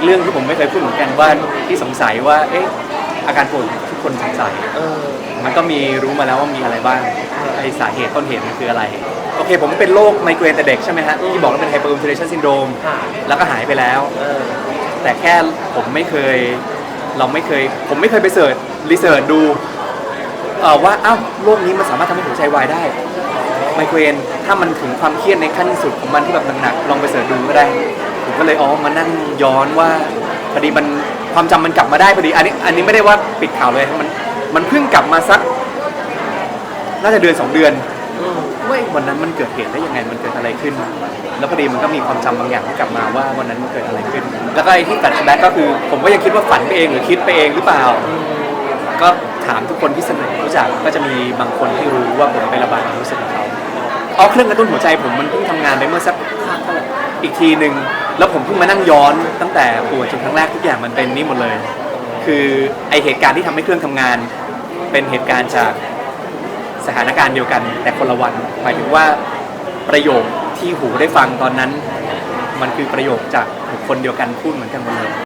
อีกเรื่องที่ผมไม่เคยพูดเหมือนกันว่าที่สงสัยว่า เอ๊ะอาการป่วยทุกคนสงสัย เออ มันก็มีรู้มาแล้วว่ามีอะไรบ้างไอสาเหตุต้นเหตุมันคืออะไร โอเคผมเป็นโรคไมเกรนแต่เด็กใช่ไหมฮะ ที่บอกว่าเป็นไฮเปอร์ t ิ n เ t ชันซินโดรมค่ะ แล้วก็หายไปแล้ว เออ แต่แค่ผมไม่เคย เราไม่เคย ผมไม่เคยไปเสิร์ชรีเสิร์ชดูเอ่อว่าอ้าวโรคนี้มันสามารถทำให้หัวใจวายได้ ไมเกรนถ้ามันถึงความเครียดในขั้นสุดของมันที่แบบหนักๆลองไปเสิร์ชดูก็ได้ ผมก็เลยอ๋อมานั่งย้อนว่าพอดีมันความจำมันกลับมาได้พอดีอันนี้อันนี้ไม่ได้ว่าปิดข่าวเลยมันมันเพิ่งกลับมาสัก น่าจะเดือนสองเดือนเว้ยวันนั้นมันเกิดเหตุได้ยังไงมันเกิดอะไรขึ้น แล้วพอดีมันก็มีความจำบางอย่างที่กลับมาว่าวันนั้นมันเกิดอะไรขึ้น แล้วก็ไอ้ที่ตัดแบ็กก็คือ ผมก็ยังคิดว่าฝันไปเองหรือคิดไปเองหรือเปล่า ก็ถามทุกคนที่สนิทรู้จักก็จะมีบางคนที่รู้ว่าผมไประบายความรู้สึกของเขาเอาเครื่องกระตุ้นหัวใจผมมันเพิ่งทำงานไปเมื่อสัก อีกทีหนึ่งแล้วผมเพิ่งมานั่งย้อนตั้งแต่ป่วยจนครั้งแรกทุกอย่างมันเป็นนี่หมดเลย คือไอเหตุการณ์ที่ทำให้เครื่องทำงาน เป็นเหตุการณ์จากสถานการณ์เดียวกัน แต่คนละวันหมายถึงว่าประโยคที่หูได้ฟังตอนนั้น มันคือประโยคจากบุคคลเดียวกันพูดเหมือนกันหมดเลย